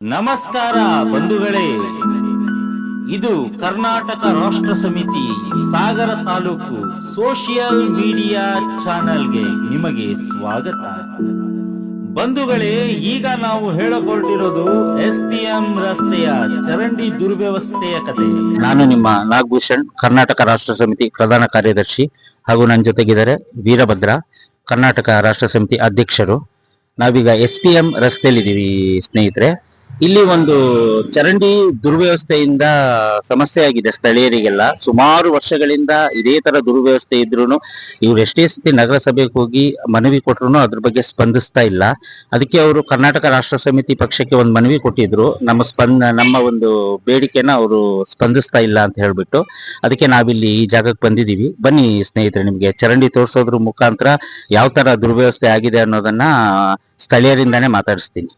ನಮಸ್ಕಾರ ಬಂಧುಗಳೇ. ಇದು ಕರ್ನಾಟಕ ರಾಷ್ಟ್ರ ಸಮಿತಿ ಸಾಗರ ತಾಲೂಕು ಸೋಷಿಯಲ್ ಮೀಡಿಯಾ ಚಾನೆಲ್ಗೆ ನಿಮಗೆ ಸ್ವಾಗತ. ಬಂಧುಗಳೇ, ಈಗ ನಾವು ಹೇಳಿಕೊಂಡಿರೋದು ಎಸ್ ಪಿ ಎಂ ರಸ್ತೆಯ ಚರಂಡಿ ದುರ್ವ್ಯವಸ್ಥೆಯ ಕಥೆ ನಾನು ನಿಮ್ಮ ನಾಗಭೂಷಣ್ ಕರ್ನಾಟಕ ರಾಷ್ಟ್ರ ಸಮಿತಿ ಪ್ರಧಾನ ಕಾರ್ಯದರ್ಶಿ ಹಾಗೂ ನನ್ನ ಜೊತೆಗಿದ್ದಾರೆ ವೀರಭದ್ರ, ಕರ್ನಾಟಕ ರಾಷ್ಟ್ರ ಸಮಿತಿ ಅಧ್ಯಕ್ಷರು. ನಾವೀಗ ಎಸ್ ಪಿ ಎಂ ರಸ್ತೆಯಲ್ಲಿದ್ದೀವಿ ಸ್ನೇಹಿತರೆ. ಇಲ್ಲಿ ಒಂದು ಚರಂಡಿ ದುರ್ವ್ಯವಸ್ಥೆಯಿಂದ ಸಮಸ್ಯೆ ಆಗಿದೆ ಸ್ಥಳೀಯರಿಗೆಲ್ಲ. ಸುಮಾರು ವರ್ಷಗಳಿಂದ ಇದೇ ತರ ದುರ್ವ್ಯವಸ್ಥೆ ಇದ್ರು ಇವ್ರು ಎಷ್ಟೇ ಸತಿ ನಗರಸಭೆಗೆ ಹೋಗಿ ಮನವಿ ಕೊಟ್ರು ಅದ್ರ ಬಗ್ಗೆ ಸ್ಪಂದಿಸ್ತಾ ಇಲ್ಲ. ಅದಕ್ಕೆ ಅವರು ಕರ್ನಾಟಕ ರಾಷ್ಟ್ರ ಸಮಿತಿ ಪಕ್ಷಕ್ಕೆ ಒಂದು ಮನವಿ ಕೊಟ್ಟಿದ್ರು. ನಮ್ಮ ಸ್ಪಂದ, ನಮ್ಮ ಒಂದು ಬೇಡಿಕೆನ ಅವರು ಸ್ಪಂದಿಸ್ತಾ ಇಲ್ಲ ಅಂತ ಹೇಳ್ಬಿಟ್ಟು. ಅದಕ್ಕೆ ನಾವಿಲ್ಲಿ ಈ ಜಾಗಕ್ಕೆ ಬಂದಿದೀವಿ ಬನ್ನಿ ಸ್ನೇಹಿತರೆ, ನಿಮ್ಗೆ ಚರಂಡಿ ತೋರಿಸೋದ್ರ ಮುಖಾಂತರ ಯಾವ ತರ ದುರ್ವ್ಯವಸ್ಥೆ ಆಗಿದೆ ಅನ್ನೋದನ್ನ ಸ್ಥಳೀಯರಿಂದಾನೇ ಮಾತಾಡಿಸ್ತೀನಿ.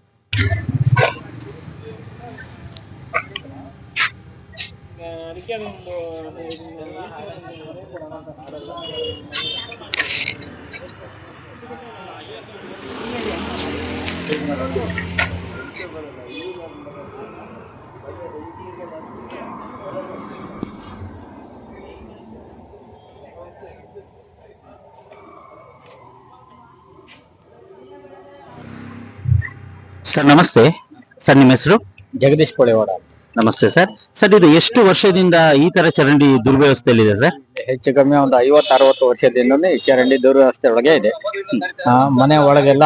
ಸರ್ ನಮಸ್ತೆ ಸರ್ ನಿಮ್ಮ ಹೆಸರು ಜಗದೀಶ್ ಕೋಳಿವಾಡ ಅಂತ. ನಮಸ್ತೆ ಸರ್. ಸರ್ ಇದು ಎಷ್ಟು ವರ್ಷದಿಂದ ಈ ತರ ಚರಂಡಿ ದುರ್ವ್ಯವಸ್ಥೆಯಲ್ಲಿದೆ ಸರ್? ಹೆಚ್ಚು ಕಮ್ಮಿ ಒಂದು ಐವತ್ತು ಅರವತ್ತು ವರ್ಷದಿಂದನೇ ಈ ಚರಂಡಿ ದುರ್ವ್ಯವಸ್ಥೆ ಒಳಗೆ ಇದೆ. ಆ, ಮನೆ ಒಳಗೆಲ್ಲ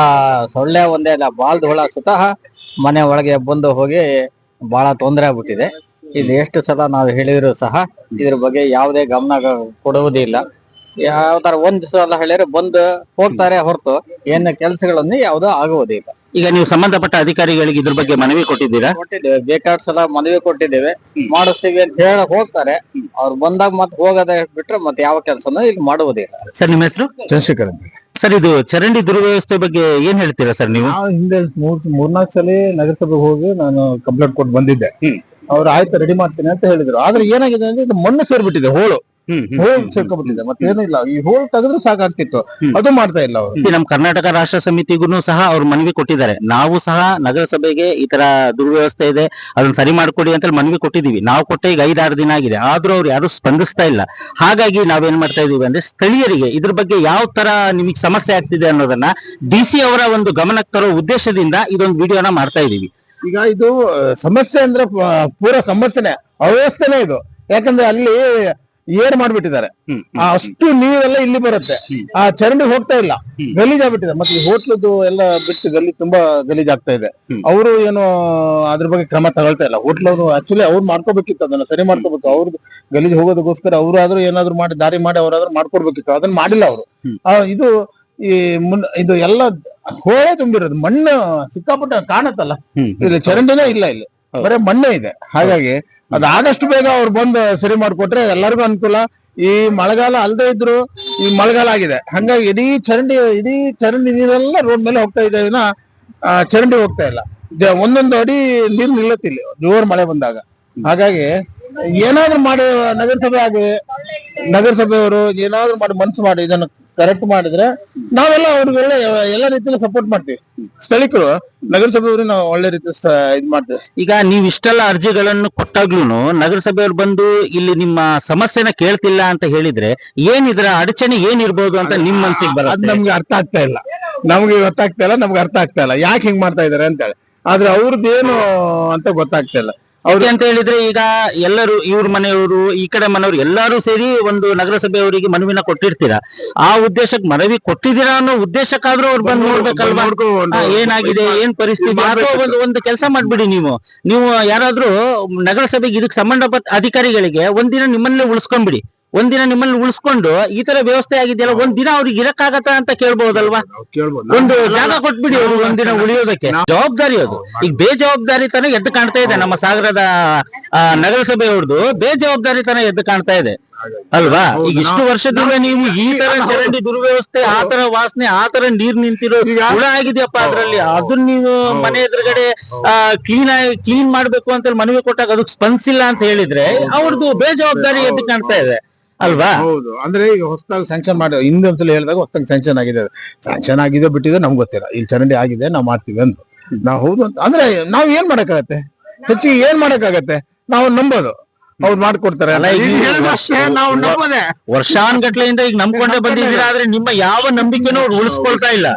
ಸೊಳ್ಳೆ ಒಂದೇ ಇಲ್ಲ ಬಾಲ್ದ ಹುಳ ಸ್ವತಃ ಮನೆ ಒಳಗೆ ಬಂದು ಹೋಗಿ ಬಹಳ ತೊಂದರೆ ಆಗ್ಬಿಟ್ಟಿದೆ. ಇದು ಎಷ್ಟು ಸಲ ನಾವು ಹೇಳಿದ್ರು ಸಹ ಇದ್ರ ಬಗ್ಗೆ ಯಾವುದೇ ಗಮನ ಕೊಡುವುದಿಲ್ಲ. ಯಾವ ತರ ಒಂದ್ ಸಲ ಹೇಳಿದ್ರೆ ಬಂದು ಹೋಗ್ತಾರೆ ಹೊರತು ಏನು ಕೆಲಸಗಳನ್ನು ಯಾವುದು ಆಗುವುದಿಲ್ಲ. ಈಗ ನೀವು ಸಂಬಂಧಪಟ್ಟ ಅಧಿಕಾರಿಗಳಿಗೆ ಇದ್ರ ಬಗ್ಗೆ ಮನವಿ ಕೊಟ್ಟಿದ್ದೀರಾ? ಕೊಟ್ಟಿದ್ದೇವೆ. ಬೇಕಾದ ಸಲ ಮನವಿ ಕೊಟ್ಟಿದ್ದೇವೆ. ಮಾಡಿಸ್ತೀವಿ ಅಂತ ಹೇಳಿ ಹೋಗ್ತಾರೆ. ಅವ್ರು ಬಂದಾಗ ಮತ್ತೆ ಹೋಗದ ಬಿಟ್ರೆ ಮತ್ತೆ ಯಾವ ಕೆಲಸನೂ ಇಲ್ಲಿ ಮಾಡುವುದಿಲ್ಲ. ಸರ್ ನಿಮ್ಮ ಹೆಸರು? ಚಂದ್ರಶೇಖರ್ ಅಂತ. ಸರ್ ಇದು ಚರಂಡಿ ದುರ್ವ್ಯವಸ್ಥೆ ಬಗ್ಗೆ ಏನ್ ಹೇಳ್ತೀರಾ ಸರ್ ನೀವು? ನಾವು ಹಿಂದೆ ಮೂರ್ ಮೂರ್ನಾಲ್ಕು ಸಲ ನಗರಸಭೆಗೆ ಹೋಗಿ ನಾನು ಕಂಪ್ಲೇಂಟ್ ಕೊಟ್ಟು ಬಂದಿದ್ದೆ. ಅವ್ರು ಆಯ್ತು ರೆಡಿ ಮಾಡ್ತೀನಿ ಅಂತ ಹೇಳಿದ್ರು. ಆದ್ರೆ ಏನಾಗಿದೆ ಅಂದ್ರೆ ಇದು ಮಣ್ಣು ಸೇರ್ಬಿಟ್ಟಿದೆ ಹೋಳು. ಹೋಳು ಸೇರ್ಕೊಂಡ್ಬಿಟ್ಟಿದೆ ಮತ್ತೇನು ಇಲ್ಲ. ಈ ಹೋಲ್ ತೆಗೆದ್ರೆ ಸಾಕಾಗ್ತಿತ್ತು. ಅದು ಮಾಡ್ತಾ ಇಲ್ಲ ಅವರು. ನಮ್ಮ ಕರ್ನಾಟಕ ರಾಷ್ಟ್ರ ಸಮಿತಿಗೂ ಸಹ ಅವ್ರು ಮನವಿ ಕೊಟ್ಟಿದ್ದಾರೆ. ನಾವು ಸಹ ನಗರಸಭೆಗೆ ಈ ತರ ದುರ್ವ್ಯವಸ್ಥೆ ಇದೆ ಅದನ್ನ ಸರಿ ಮಾಡ್ಕೊಡಿ ಅಂತ ಮನವಿ ಕೊಟ್ಟಿದೀವಿ ನಾವು ಕೊಟ್ಟ ಈಗ ಐದಾರು ದಿನ ಆಗಿದೆ. ಆದ್ರೂ ಅವ್ರು ಯಾರು ಸ್ಪಂದಿಸ್ತಾ ಇಲ್ಲ. ಹಾಗಾಗಿ ನಾವೇನ್ ಮಾಡ್ತಾ ಇದೀವಿ ಅಂದ್ರೆ ಸ್ಥಳೀಯರಿಗೆ ಇದ್ರ ಬಗ್ಗೆ ಯಾವ ತರ ನಿಮಗೆ ಸಮಸ್ಯೆ ಆಗ್ತಿದೆ ಅನ್ನೋದನ್ನ ಡಿ ಸಿ ಅವರ ಒಂದು ಗಮನಕ್ಕೆ ತರೋ ಉದ್ದೇಶದಿಂದ ಇದೊಂದು ವಿಡಿಯೋನ ಮಾಡ್ತಾ ಇದೀವಿ ಈಗ ಇದು ಸಮಸ್ಯೆ ಅಂದ್ರೆ ಪೂರ ಸಮಸ್ಯೆನೆ. ಅವ್ಯವಸ್ಥೆನೆ ಇದು. ಯಾಕಂದ್ರೆ ಅಲ್ಲಿ ಏರ್ ಮಾಡ್ಬಿಟ್ಟಿದ್ದಾರೆ. ಆ ಅಷ್ಟು ನೀರೆಲ್ಲ ಇಲ್ಲಿ ಬರುತ್ತೆ. ಆ ಚರಂಡಿ ಹೋಗ್ತಾ ಇಲ್ಲ. ಗಲೀಜ್ ಆಗ್ಬಿಟ್ಟಿದೆ. ಮತ್ತೆ ಈ ಹೋಟ್ಲದ್ದು ಎಲ್ಲ ಬಿಟ್ಟು ಗಲೀಜ್ ತುಂಬಾ ಗಲೀಜ್ ಆಗ್ತಾ ಇದೆ. ಅವರು ಏನು ಅದ್ರ ಬಗ್ಗೆ ಕ್ರಮ ತಗೊಳ್ತಾ ಇಲ್ಲ. ಹೋಟ್ಲ್ ಅವರು ಆಕ್ಚುಲಿ ಅವ್ರು ಮಾಡ್ಕೋಬೇಕಿತ್ತು ಅದನ್ನ ಸರಿ ಮಾಡ್ಕೋಬೇಕು. ಅವ್ರದ್ದು ಗಲೀಜ್ ಹೋಗೋದಕ್ಕೋಸ್ಕರ ಅವ್ರಾದ್ರೂ ಏನಾದ್ರು ಮಾಡಿ ದಾರಿ ಮಾಡಿ ಅವರಾದ್ರೂ ಮಾಡ್ಕೊಡ್ಬೇಕಿತ್ತು. ಅದನ್ನ ಮಾಡಿಲ್ಲ ಅವರು. ಇದು ಈ ಮುನ್ ಇದು ಎಲ್ಲ ಹೋಳೆ ತುಂಬಿರೋದು. ಮಣ್ಣು ಸಿಕ್ಕಾಪಟ್ಟ ಕಾಣತ್ತಲ್ಲ. ಇಲ್ಲಿ ಚರಂಡಿನೇ ಇಲ್ಲ ಇಲ್ಲಿ. ಬರೀ ಮಣ್ಣೆ ಇದೆ. ಹಾಗಾಗಿ ಅದು ಆದಷ್ಟು ಬೇಗ ಅವ್ರು ಬಂದು ಸರಿ ಮಾಡಿಕೊಟ್ರೆ ಎಲ್ಲರಿಗೂ ಅನುಕೂಲ. ಈ ಮಳೆಗಾಲ ಅಲ್ಲದೆ ಇದ್ರು ಈ ಮಳೆಗಾಲ ಆಗಿದೆ. ಹಂಗಾಗಿ ಇಡೀ ಚರಂಡಿ ಇಡೀ ಚರಂಡಿ ನೀರೆಲ್ಲ ರೋಡ್ ಮೇಲೆ ಹೋಗ್ತಾ ಇದೆ ವಿನ, ಚರಂಡಿ ಹೋಗ್ತಾ ಇಲ್ಲ. ಒಂದೊಂದು ಅಡಿ ನೀರು ನಿಲ್ಲತ್ತಿಲ್ಲ ಜೋರ್ ಮಳೆ ಬಂದಾಗ. ಹಾಗಾಗಿ ಏನಾದ್ರು ಮಾಡಿ ನಗರಸಭೆ ಆಗಿ ನಗರಸಭೆಯವರು ಏನಾದ್ರು ಮಾಡಿ ಮನಸ್ಸು ಮಾಡಿ ಇದನ್ನ ಕರೆಕ್ಟ್ ಮಾಡಿದ್ರೆ ನಾವೆಲ್ಲ ಅವ್ರಿಗೆಲ್ಲ ಎಲ್ಲ ರೀತಿಯಲ್ಲಿ ಸಪೋರ್ಟ್ ಮಾಡ್ತೀವಿ. ಸ್ಥಳೀಕರು ನಗರಸಭೆಯವರು ನಾವು ಒಳ್ಳೆ ರೀತಿ ಇದ್ ಮಾಡ್ತೇವೆ. ಈಗ ನೀವು ಇಷ್ಟೆಲ್ಲ ಅರ್ಜಿಗಳನ್ನು ಕೊಟ್ಟಾಗ್ಲೂ ನಗರಸಭೆಯವ್ರು ಬಂದು ಇಲ್ಲಿ ನಿಮ್ಮ ಸಮಸ್ಯೆನ ಕೇಳ್ತಿಲ್ಲ ಅಂತ ಹೇಳಿದ್ರೆ ಏನ್ ಇದರ ಅಡಚಣೆ ಏನಿರ್ಬೋದು ಅಂತ ನಿಮ್ ಮನ್ಸಿಗೆ ಬರ ನಮ್ಗೆ ಅರ್ಥ ಆಗ್ತಾ ಇಲ್ಲ. ನಮ್ಗೆ ಗೊತ್ತಾಗ್ತಾ ಇಲ್ಲ ನಮ್ಗೆ ಅರ್ಥ ಆಗ್ತಾ ಇಲ್ಲ. ಯಾಕೆ ಹಿಂಗ್ ಮಾಡ್ತಾ ಇದಾರೆ ಅಂತ ಹೇಳಿ ಆದ್ರೆ ಅವ್ರದ್ದೇನು ಏನು ಅಂತ ಗೊತ್ತಾಗ್ತಾ ಇಲ್ಲ. ಅವ್ರಿಗೆ ಅಂತ ಹೇಳಿದ್ರೆ ಈಗ ಎಲ್ಲರೂ ಇವ್ರ ಮನೆಯವರು ಈ ಕಡೆ ಮನೆಯವರು ಎಲ್ಲರೂ ಸೇರಿ ಒಂದು ನಗರಸಭೆ ಅವರಿಗೆ ಮನವಿನ ಕೊಟ್ಟಿರ್ತೀರಾ? ಆ ಉದ್ದೇಶಕ್ಕೆ ಮನವಿ ಕೊಟ್ಟಿದ್ದೀರಾ ಅನ್ನೋ ಉದ್ದೇಶಕ್ಕಾದ್ರೂ ಅವ್ರು ಬಂದು ನೋಡ್ಬೇಕಲ್ವಾ? ಏನಾಗಿದೆ? ಏನ್ ಪರಿಸ್ಥಿತಿ? ಅಥವಾ ಒಂದು ಒಂದು ಕೆಲಸ ಮಾಡ್ಬಿಡಿ ನೀವು. ನೀವು ಯಾರಾದ್ರೂ ನಗರಸಭೆಗೆ ಇದಕ್ಕೆ ಸಂಬಂಧಪಟ್ಟ ಅಧಿಕಾರಿಗಳಿಗೆ ಒಂದಿನ ನಿಮ್ಮನ್ನೇ ಉಳಿಸ್ಕೊಂಡ್ಬಿಡಿ. ಒಂದಿನ ನಿಮ್ಮಲ್ಲಿ ಉಳಿಸ್ಕೊಂಡು ಈ ತರ ವ್ಯವಸ್ಥೆ ಆಗಿದೆಯಲ್ಲ ದಿನ ಅವ್ರಿಗೆ ಇರಕ್ಕಾಗತ್ತ ಅಂತ ಕೇಳ್ಬಹುದಲ್ವಾ ಒಂದು ಜಾಗ ಕೊಟ್ಬಿಡಿ ಅವ್ರು ಒಂದಿನ ಉಳಿಯೋದಕ್ಕೆ. ಜವಾಬ್ದಾರಿ ಅದು. ಈಗ ಬೇಜವಾಬ್ದಾರಿತನ ಎದ್ದು ಕಾಣ್ತಾ ಇದೆ. ನಮ್ಮ ಸಾಗರದ ಆ, ಬೇಜವಾಬ್ದಾರಿ ಬೇಜವಾಬ್ದಾರಿತನ ಎದ್ದು ಕಾಣ್ತಾ ಇದೆ. ಅಲ್ವಾ? ಈಗ ಇಷ್ಟು ವರ್ಷದಿಂದ ನೀವು ಈ ತರ ಚರಂಡಿ ದುರ್ವ್ಯವಸ್ಥೆ ಆ ತರ ವಾಸನೆ ಆ ತರ ನೀರ್ ನಿಂತಿರೋ ಹುಳ ಆಗಿದೆಯಪ್ಪ ಅದ್ರಲ್ಲಿ? ಅದನ್ನ ನೀವು ಮನೆ ಎದುರುಗಡೆ ಕ್ಲೀನ್ ಆಗಿ ಕ್ಲೀನ್ ಮಾಡ್ಬೇಕು ಅಂತ ಮನವಿ ಕೊಟ್ಟಾಗ ಅದಕ್ಕೆ ಸ್ಪಂದಿಸಿಲ್ಲ ಅಂತ ಹೇಳಿದ್ರೆ ಅವ್ರದ್ದು ಬೇಜವಾಬ್ದಾರಿ ಎದ್ದು ಕಾಣ್ತಾ ಇದೆ. ಅಲ್ವಾ? ಹೌದು. ಅಂದ್ರೆ ಈಗ ಹೊಸದಾಗಿ ಸ್ಯಾಂಕ್ಷನ್ ಮಾಡಿ ಹಿಂದೊಂದ್ಸಲ ಹೇಳಿದಾಗ ಹೊಸದಾಗಿ ಸ್ಯಾಂಕ್ಷನ್ ಆಗಿದೆ ಸ್ಯಾಂಕ್ಷನ್ ಆಗಿದೆ ಬಿಟ್ಟಿದೆ ನಮ್ಗೆ ಗೊತ್ತಿಲ್ಲ. ಇಲ್ಲಿ ಚರಂಡಿ ಆಗಿದೆ ನಾವು ಮಾಡ್ತೀವಿ ಅಂತ ನಾವು ಹೌದು ಅಂತ. ಅಂದ್ರೆ ನಾವ್ ಏನ್ ಮಾಡಕ್ಕಾಗತ್ತೆ? ಹೆಚ್ಚಿಗೆ ಏನ್ ಮಾಡಕ್ಕಾಗತ್ತೆ? ನಾವು ನಂಬೋದು. ಅವ್ರು ಮಾಡ್ಕೊಡ್ತಾರೆ ವರ್ಷಾನ್ಗಟ್ಲೆಯಿಂದ ಈಗ ನಂಬ್ಕೊಂಡೇ ಬಂದಿದ್ದೀರಾ ಆದ್ರೆ ನಿಮ್ಮ ಯಾವ ನಂಬಿಕೆನೂ ಅವ್ರು ಉಳಿಸ್ಕೊಳ್ತಾ ಇಲ್ಲ.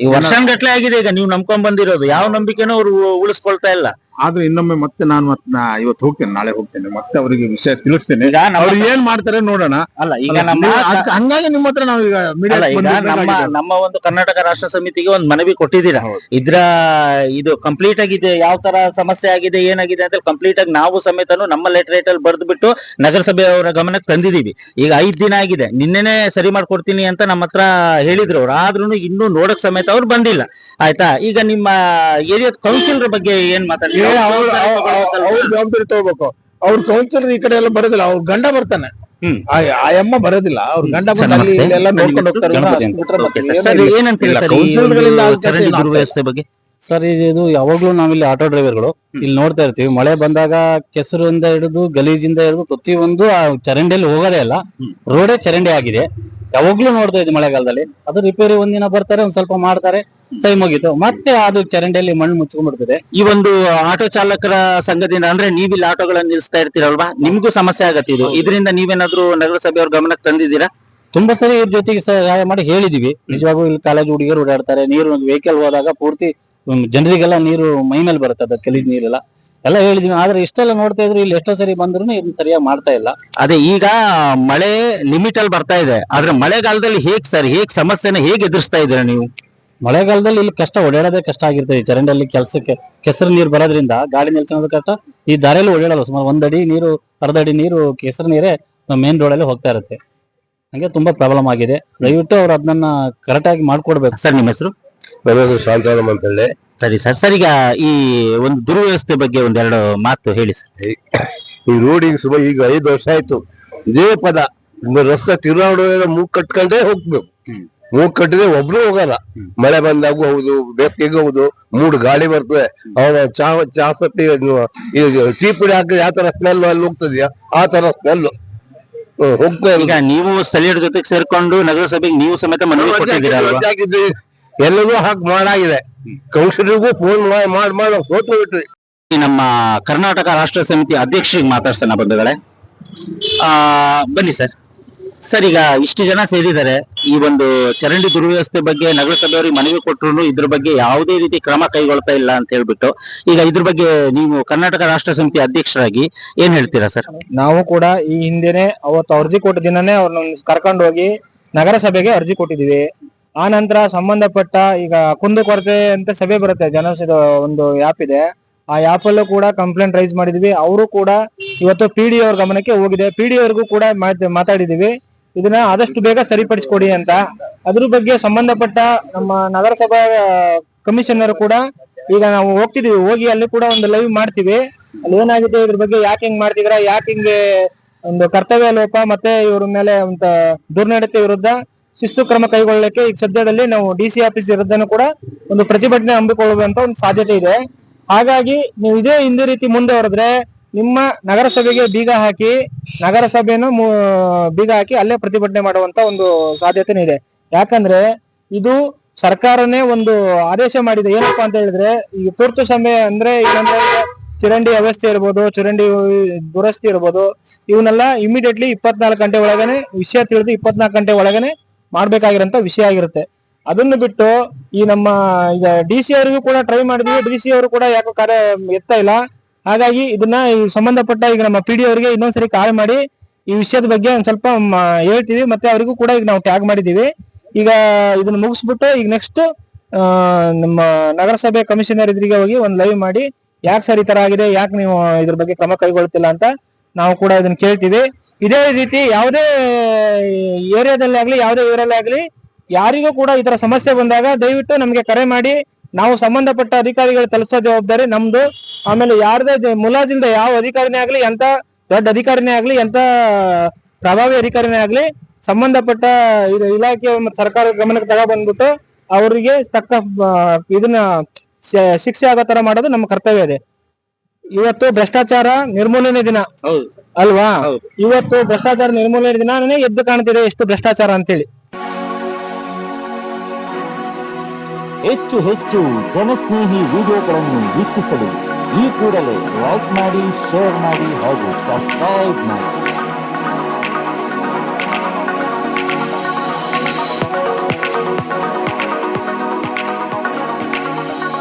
ಈ ವರ್ಷಾನ್ಗಟ್ಲೆ ಆಗಿದೆ ಈಗ ನೀವು ನಂಬ್ಕೊಂಡ್ ಬಂದಿರೋದು. ಯಾವ ನಂಬಿಕೆನೂ ಅವ್ರು ಉಳಿಸ್ಕೊಳ್ತಾ ಇಲ್ಲ. ಆದ್ರೆ ಇನ್ನೊಮ್ಮೆ ಮತ್ತೆ ನಾನು ಮತ್ತೆ ನಾ ಇವತ್ತು ಹೋಗ್ತೇನೆ ನಾಳೆ ಹೋಗ್ತೇನೆ. ಮತ್ತೆ ಅವರಿಗೆ ವಿಷಯ ತಿಳಿಸ್ತೇನೆ. ಈಗ ನಮ್ಮ ಅವ್ರು ಏನ್ ಮಾಡ್ತಾರೆ ನೋಡೋಣ. ಅಲ್ಲ ಈಗ ನಮ್ಮ ನೀವು ಹಂಗಾಗಿ ನಿಮ್ಮ ಹತ್ರ ನಾವು ಈಗ media ಅಲ್ಲ ಈಗ ಬಂದಿದ್ದಾಗಿದೆ. ನಮ್ಮ ನಮ್ಮ ಒಂದು ಕರ್ನಾಟಕ ರಾಷ್ಟ್ರ ಸಮಿತಿಗೆ ಒಂದು ಮನವಿ ಕೊಟ್ಟಿದ್ದೀರಾ? ಇದ್ರ ಇದು ಕಂಪ್ಲೀಟ್ ಆಗಿದೆ ಯಾವ ತರ ಸಮಸ್ಯೆ ಆಗಿದೆ ಏನಾಗಿದೆ ಅಂತ ಕಂಪ್ಲೀಟ್ ಆಗಿ ನಾವು ಸಮೇತನು ನಮ್ಮ ಲೆಟರೇಟ್ ಅಲ್ಲಿ ಬರೆದು ಬಿಟ್ಟು ನಗರಸಭೆಯವರ ಗಮನಕ್ಕೆ ತಂದಿದೀವಿ ಈಗ ಐದ್ ದಿನ ಆಗಿದೆ. ನಿನ್ನೆನೆ ಸರಿ ಮಾಡ್ಕೊಡ್ತೀನಿ ಅಂತ ನಮ್ಮ ಹತ್ರ ಹೇಳಿದ್ರು ಅವ್ರು. ಆದ್ರೂ ಇನ್ನೂ ನೋಡಕ್ ಸಮೇತ ಅವ್ರು ಬಂದಿಲ್ಲ. ಆಯ್ತಾ? ಈಗ ನಿಮ್ಮ ಏರಿಯಾದ ಕೌನ್ಸಿಲರ್ ಬಗ್ಗೆ ಏನ್ ಏ, ಅವ್ರು- ಜವಾಬ್ದಾರಿ ತಗೋಬೇಕು. ಅವ್ರ ಕೌನ್ಸಿಲರ್ ಈ ಕಡೆ ಎಲ್ಲ ಬರೋದಿಲ್ಲ ಅವ್ರ ಗಂಡ ಬರ್ತಾನೆ. ಆ ಅಮ್ಮ ಬರೋದಿಲ್ಲ ಅವ್ರ ಗಂಡ ನೋಡ್ಕೊಂಡು ಹೋಗ್ತಾರೆ. ಬಗ್ಗೆ? ಸರ್ ಇದು ಯಾವಾಗ್ಲೂ ನಾವಿಲ್ಲಿ ಆಟೋ ಡ್ರೈವರ್ಗಳು ಇಲ್ಲಿ ನೋಡ್ತಾ ಇರ್ತೀವಿ. ಮಳೆ ಬಂದಾಗ ಕೆಸರಿಂದ ಹಿಡಿದು ಗಲೀಜಿಂದ ಹಿಡಿದು ಪ್ರತಿಯೊಂದು ಆ ಚರಂಡಿಯಲ್ಲಿ ಹೋಗೋದೇ ಇಲ್ಲ. ರೋಡೇ ಚರಂಡಿ ಆಗಿದೆ. ಯಾವಾಗ್ಲೂ ನೋಡ್ತಾ ಇದ್ವಿ ಮಳೆಗಾಲದಲ್ಲಿ. ಅದು ರಿಪೇರಿ ಒಂದಿನ ಬರ್ತಾರೆ ಒಂದ್ ಸ್ವಲ್ಪ ಮಾಡ್ತಾರೆ ಸೈ ಮುಗೀತು. ಮತ್ತೆ ಅದು ಚರಂಡಿಯಲ್ಲಿ ಮಣ್ಣು ಮುಚ್ಕೊಂಡ್ಬಿಡ್ತದೆ. ಈ ಒಂದು ಆಟೋ ಚಾಲಕರ ಸಂಘದಿಂದ ಅಂದ್ರೆ ನೀವಿಲ್ಲಿ ಆಟೋಗಳನ್ನ ನಿಲ್ಲಿಸ್ತಾ ಇರ್ತೀರಲ್ವಾ? ನಿಮ್ಗೂ ಸಮಸ್ಯೆ ಆಗತ್ತೆ ಇದು. ಇದರಿಂದ ನೀವೇನಾದ್ರೂ ನಗರಸಭೆಯವ್ರ ಗಮನಕ್ಕೆ ತಂದಿದ್ದೀರಾ? ತುಂಬಾ ಸರಿ ಇವ್ರ ಜೊತೆಗೆ ಸಹಾಯ ಮಾಡಿ ಹೇಳಿದೀವಿ. ನಿಜವಾಗೂ ಇಲ್ಲಿ ಕಾಲೇಜು ಹುಡುಗಿಯರು ಓಡಾಡ್ತಾರೆ. ನೀರು ವೆಹಿಕಲ್ ಹೋದಾಗ ಪೂರ್ತಿ ಜನರಿಗೆಲ್ಲ ನೀರು ಮೈ ಮೇಲೆ ಬರುತ್ತೆ ಅದು ಗಲೀಜ್ ನೀರೆಲ್ಲ. ಎಲ್ಲ ಹೇಳಿದೀವಿ. ಆದ್ರೆ ಇಷ್ಟೆಲ್ಲ ನೋಡ್ತಾ ಇದ್ರು ಇಲ್ಲಿ ಎಷ್ಟೋ ಸರಿ ಬಂದ್ರು ಇದನ್ನ ಸರಿಯಾಗಿ ಮಾಡ್ತಾ ಇಲ್ಲ. ಅದೇ ಈಗ ಮಳೆ ಲಿಮಿಟ್ ಅಲ್ಲಿ ಬರ್ತಾ ಇದೆ. ಆದ್ರೆ ಮಳೆಗಾಲದಲ್ಲಿ ಹೇಗ್ ಸರ್? ಹೇಗ್ ಸಮಸ್ಯೆನ ಹೇಗ್ ಎದುರಿಸ್ತಾ ಇದ್ದೀರಾ ನೀವು? ಮಳೆಗಾಲದಲ್ಲಿ ಇಲ್ಲಿ ಕಷ್ಟ ಓಡಾಡೋದೇ ಕಷ್ಟ ಆಗಿರ್ತದೆ. ಈ ಚರಂಡಲ್ಲಿ ಕೆಲಸಕ್ಕೆ ಕೆಸರು ನೀರು ಬರೋದ್ರಿಂದ ಗಾಡಿ ನಿಲ್ಸೋದು ಕಷ್ಟ. ಈ ದಾರಿಯಲ್ಲಿ ಓಡಾಡಲ್ಲ. ಸುಮಾರು ಒಂದಡಿ ಅಡಿ ನೀರು ಅರ್ಧ ಅಡಿ ನೀರು ಕೆಸರು ನೀರೇ ಮೇನ್ ರೋಡಲ್ಲಿ ಹೋಗ್ತಾ ಇರುತ್ತೆ. ಹಂಗೆ ತುಂಬಾ ಪ್ರಾಬ್ಲಮ್ ಆಗಿದೆ. ದಯವಿಟ್ಟು ಅವ್ರು ಅದನ್ನ ಕರೆಕ್ಟ್ ಆಗಿ ಮಾಡ್ಕೊಡ್ಬೇಕು. ಸರ್ ನಿಮ್ಮ ಹೆಸರು? ನನ್ನ ಶಾಂತಾರಾಮ್ ಅಂತ ಹೇಳಿ. ಸರಿ ಸರ್. ಸರ್ ಈಗ ಈ ಒಂದು ದುರ್ವ್ಯವಸ್ಥೆ ಬಗ್ಗೆ ಒಂದೆರಡು ಮಾತು ಹೇಳಿ ಸರ್. ಈ ರೋಡಿಗೆ ಸುಮಾರು ಈಗ ಐದು ವರ್ಷ ಆಯ್ತು. ಇದೇ ಪದ. ರಸ್ತೆ ತಿರುನಾಡು ಮೂಗ್ ಕಟ್ಕೊಂಡೇ ಹೋಗ್ಬೇಕು. ಮೂಗ್ ಕಟ್ಟಿದ್ರೆ ಒಬ್ರು ಹೋಗಲ್ಲ. ಮಳೆ ಬಂದಾಗೂ ಹೌದು ಬೇಸಿಗೆಗೂ ಹೌದು ಮೂಡ್ ಗಾಳಿ ಬರ್ತದೆ. ಅವಾಗ ಚಾ ಚಾ ಟೀ ಪುಡಿ ಹಾಕಿದ್ರೆ ಯಾವ ತರ ಸ್ಮೆಲ್ ಅಲ್ಲಿ ಹೋಗ್ತದ್ಯಾ? ಆ ತರ ಸ್ಮೆಲ್ ಹೋಗ್ತಾ ಇಲ್ಲ ಈಗ ನೀವು ಸ್ಥಳೀಯರ ಜೊತೆಗೆ ಸೇರ್ಕೊಂಡು ನಗರಸಭೆಗೆ ನೀವು ಸಮೇತ ಮನವಿ ಕೊಟ್ಟಿದ್ದೀರಾ ಅಲ್ವಾ ಹಾಕಿದ್ವಿ ಎಲ್ಲದೂ ಹಾಕಿ ಮಾಡಾಗಿದೆ. ಕೌನ್ಸಿಲರ್ಗೂ ಫೋನ್ ಮಾಡಿ ಮಾಡಿ ಮಾಡಿ ಸೋತು ಬಿಟ್ರಿ. ಈ ನಮ್ಮ ಕರ್ನಾಟಕ ರಾಷ್ಟ್ರ ಸಮಿತಿ ಅಧ್ಯಕ್ಷರಿಗೆ ಮಾತಾಡ್ಸೋಣ ಬಂಧುಗಳೇ. ಆ ಬನ್ನಿ ಸರ್. ಸರ್ ಈಗ ಇಷ್ಟು ಜನ ಸೇರಿದ್ದಾರೆ. ಈ ಒಂದು ಚರಂಡಿ ದುರ್ವ್ಯವಸ್ಥೆ ಬಗ್ಗೆ ನಗರಸಭೆಯವರಿಗೆ ಮನವಿ ಕೊಟ್ಟರು ಇದ್ರ ಬಗ್ಗೆ ಯಾವುದೇ ರೀತಿ ಕ್ರಮ ಕೈಗೊಳ್ತಾ ಇಲ್ಲ ಅಂತ ಹೇಳ್ಬಿಟ್ಟು ಈಗ ಇದ್ರ ಬಗ್ಗೆ ನೀವು ಕರ್ನಾಟಕ ರಾಷ್ಟ್ರ ಸಮಿತಿ ಅಧ್ಯಕ್ಷರಾಗಿ ಏನ್ ಹೇಳ್ತೀರಾ ಸರ್? ನಾವು ಕೂಡ ಈ ಹಿಂದೆನೆ ಅವತ್ತು ಅರ್ಜಿ ಕೊಟ್ಟ ದಿನನೇ ಅವ್ರನ್ನ ಕರ್ಕೊಂಡು ಹೋಗಿ ನಗರಸಭೆಗೆ ಅರ್ಜಿ ಕೊಟ್ಟಿದೀವಿ ಆ ನಂತರ ಸಂಬಂಧಪಟ್ಟ ಈಗ ಕುಂದು ಕೊರತೆ ಅಂತ ಸಭೆ ಬರುತ್ತೆ, ಜನೌಷಧ ಒಂದು ಆ್ಯಪ್ ಇದೆ. ಆ ಆ್ಯಪ್ ಅಲ್ಲೂ ಕೂಡ ಕಂಪ್ಲೇಂಟ್ ರೈಸ್ ಮಾಡಿದೀವಿ. ಅವರು ಕೂಡ ಇವತ್ತು ಪಿ ಡಿ ಅವ್ರ ಗಮನಕ್ಕೆ ಹೋಗಿದೆ. ಪಿ ಡಿ ಅವ್ರಿಗೂ ಕೂಡ ಮಾತ್- ಮಾತಾಡಿದೀವಿ. ಇದನ್ನ ಆದಷ್ಟು ಬೇಗ ಸರಿಪಡಿಸ್ಕೊಡಿ ಅಂತ. ಅದ್ರ ಬಗ್ಗೆ ಸಂಬಂಧಪಟ್ಟ ನಮ್ಮ ನಗರಸಭಾ ಕಮಿಷನರ್ ಕೂಡ ಈಗ ನಾವು ಹೋಗ್ತಿದೀವಿ. ಹೋಗಿ ಅಲ್ಲಿ ಕೂಡ ಒಂದು ಲೈವ್ ಮಾಡ್ತೀವಿ. ಅಲ್ಲಿ ಏನಾಗಿದೆ, ಇದ್ರ ಬಗ್ಗೆ ಯಾಕೆ ಹಿಂಗ್ ಮಾಡ್ತಿದ್ರ, ಯಾಕೆ ಹಿಂಗೆ ಒಂದು ಕರ್ತವ್ಯ ಲೋಪ, ಮತ್ತೆ ಇವ್ರ ಮೇಲೆ ಒಂದು ದುರ್ನಡತೆ ವಿರುದ್ಧ ಶಿಸ್ತು ಕ್ರಮ ಕೈಗೊಳ್ಳಲಿಕ್ಕೆ ಈಗ ಸದ್ಯದಲ್ಲಿ ನಾವು ಡಿ ಸಿ ಆಫೀಸ್ ವಿರುದ್ಧನೂ ಕೂಡ ಒಂದು ಪ್ರತಿಭಟನೆ ಹಮ್ಮಿಕೊಳ್ಳುವಂತ ಒಂದು ಸಾಧ್ಯತೆ ಇದೆ. ಹಾಗಾಗಿ ನೀವು ಇದೇ ಹಿಂದೆ ರೀತಿ ಮುಂದೆ ಹೊರದ್ರೆ ನಿಮ್ಮ ನಗರಸಭೆಗೆ ಬೀಗ ಹಾಕಿ, ನಗರಸಭೆಯನ್ನು ಬೀಗ ಹಾಕಿ ಅಲ್ಲೇ ಪ್ರತಿಭಟನೆ ಮಾಡುವಂತ ಒಂದು ಸಾಧ್ಯತೆನೂ ಇದೆ. ಯಾಕಂದ್ರೆ ಇದು ಸರ್ಕಾರನೇ ಒಂದು ಆದೇಶ ಮಾಡಿದೆ. ಏನಪ್ಪಾ ಅಂತ ಹೇಳಿದ್ರೆ, ಈ ತುರ್ತು ಸಮಯ ಅಂದ್ರೆ ಏನಂದ್ರೆ ಚರಂಡಿ ವ್ಯವಸ್ಥೆ ಇರ್ಬೋದು, ಚರಂಡಿ ದುರಸ್ತಿ ಇರ್ಬೋದು, ಇವನ್ನೆಲ್ಲ ಇಮಿಡಿಯೇಟ್ಲಿ ಇಪ್ಪತ್ನಾಲ್ಕು ಗಂಟೆ ಒಳಗನೆ, ವಿಷಯ ತಿಳಿದು ಇಪ್ಪತ್ನಾಲ್ಕು ಗಂಟೆ ಒಳಗನೆ ಮಾಡ್ಬೇಕಾಗಿರೋಂತ ವಿಷಯ ಆಗಿರುತ್ತೆ. ಅದನ್ನು ಬಿಟ್ಟು ಈ ನಮ್ಮ ಈಗ ಡಿ ಸಿ ಅವರಿಗೂ ಕೂಡ ಟ್ರೈ ಮಾಡಿದ್ವಿ. ಡಿ ಸಿ ಅವರು ಕೂಡ ಯಾಕೋ ಕಾರ್ಯ ಎತ್ತಾ ಇಲ್ಲ. ಹಾಗಾಗಿ ಇದನ್ನ ಈ ಸಂಬಂಧಪಟ್ಟ ಈಗ ನಮ್ಮ ಪಿ ಡಿ ಅವರಿಗೆ ಇನ್ನೊಂದ್ಸರಿ ಕಾಲ್ ಮಾಡಿ ಈ ವಿಷಯದ ಬಗ್ಗೆ ಒಂದ್ ಸ್ವಲ್ಪ ಹೇಳ್ತೀವಿ. ಮತ್ತೆ ಅವರಿಗೂ ಕೂಡ ಈಗ ನಾವು ಟ್ಯಾಗ್ ಮಾಡಿದೀವಿ. ಈಗ ಇದನ್ನ ಮುಗಿಸ್ಬಿಟ್ಟು ಈಗ ನೆಕ್ಸ್ಟ್ ನಮ್ಮ ನಗರಸಭೆ ಕಮಿಷನರ್ ಇದ್ರಿಗೆ ಹೋಗಿ ಒಂದ್ ಲೈವ್ ಮಾಡಿ ಯಾಕೆ ಸರ್ ಈ ತರ ಆಗಿದೆ? ಯಾಕೆ ನೀವು ಇದ್ರ ಬಗ್ಗೆ ಕ್ರಮ ಕೈಗೊಳ್ತಿಲ್ಲ ಅಂತ ನಾವು ಕೂಡ ಇದನ್ನ ಕೇಳ್ತೀವಿ. ಇದೇ ರೀತಿ ಯಾವುದೇ ಏರಿಯಾದಲ್ಲಿ ಆಗಲಿ, ಯಾವುದೇ ಊರಲ್ಲಿ ಆಗಲಿ, ಯಾರಿಗೂ ಕೂಡ ಈ ತರ ಸಮಸ್ಯೆ ಬಂದಾಗ ದಯವಿಟ್ಟು ನಮಗೆ ಕರೆ ಮಾಡಿ, ನಾವು ಸಂಬಂಧಪಟ್ಟ ಅಧಿಕಾರಿಗಳು ತಲುಪಿಸೋ ಜವಾಬ್ದಾರಿ ನಮ್ದು. ಆಮೇಲೆ ಯಾರದೇ ಮುಲಾಜಿಂದ ಯಾವ ಅಧಿಕಾರಿನೇ ಆಗಲಿ, ಎಂತ ದೊಡ್ಡ ಅಧಿಕಾರಿನೇ ಆಗಲಿ, ಎಂತ ಪ್ರಭಾವಿ ಅಧಿಕಾರಿನೇ ಆಗಲಿ, ಸಂಬಂಧಪಟ್ಟ ಇದು ಇಲಾಖೆ ಸರ್ಕಾರ ಗಮನಕ್ಕೆ ತಗೊಬಂದ್ಬಿಟ್ಟು ಅವರಿಗೆ ತಕ್ಕ ಇದನ್ನ ಶಿಕ್ಷೆ ಆಗೋ ತರ ಮಾಡೋದು ನಮ್ಮ ಕರ್ತವ್ಯ ಇದೆ. ಇವತ್ತು ಭ್ರಷ್ಟಾಚಾರ ನಿರ್ಮೂಲನೆ ದಿನ. ಹೌದು. ಅಲ್ವಾ? ಹೌದು. ಇವತ್ತು ಭ್ರಷ್ಟಾಚಾರ ನಿರ್ಮೂಲನೆ ದಿನಾನೇ ಎದ್ದು ಕಾಣ್ತಿದೆ ಎಷ್ಟು ಭ್ರಷ್ಟಾಚಾರ ಅಂತೇಳಿ. ಹೆಚ್ಚು ಹೆಚ್ಚು ಜನಸ್ನೇಹಿ ವಿಡಿಯೋಗಳನ್ನು ವೀಕ್ಷಿಸಲು ಈ ಕೂಡಲೇ ಲೈಕ್ ಮಾಡಿ ಶೇರ್ ಮಾಡಿ ಹಾಗೂ ಸಬ್ಸ್ಕ್ರೈಬ್ ಮಾಡಿ.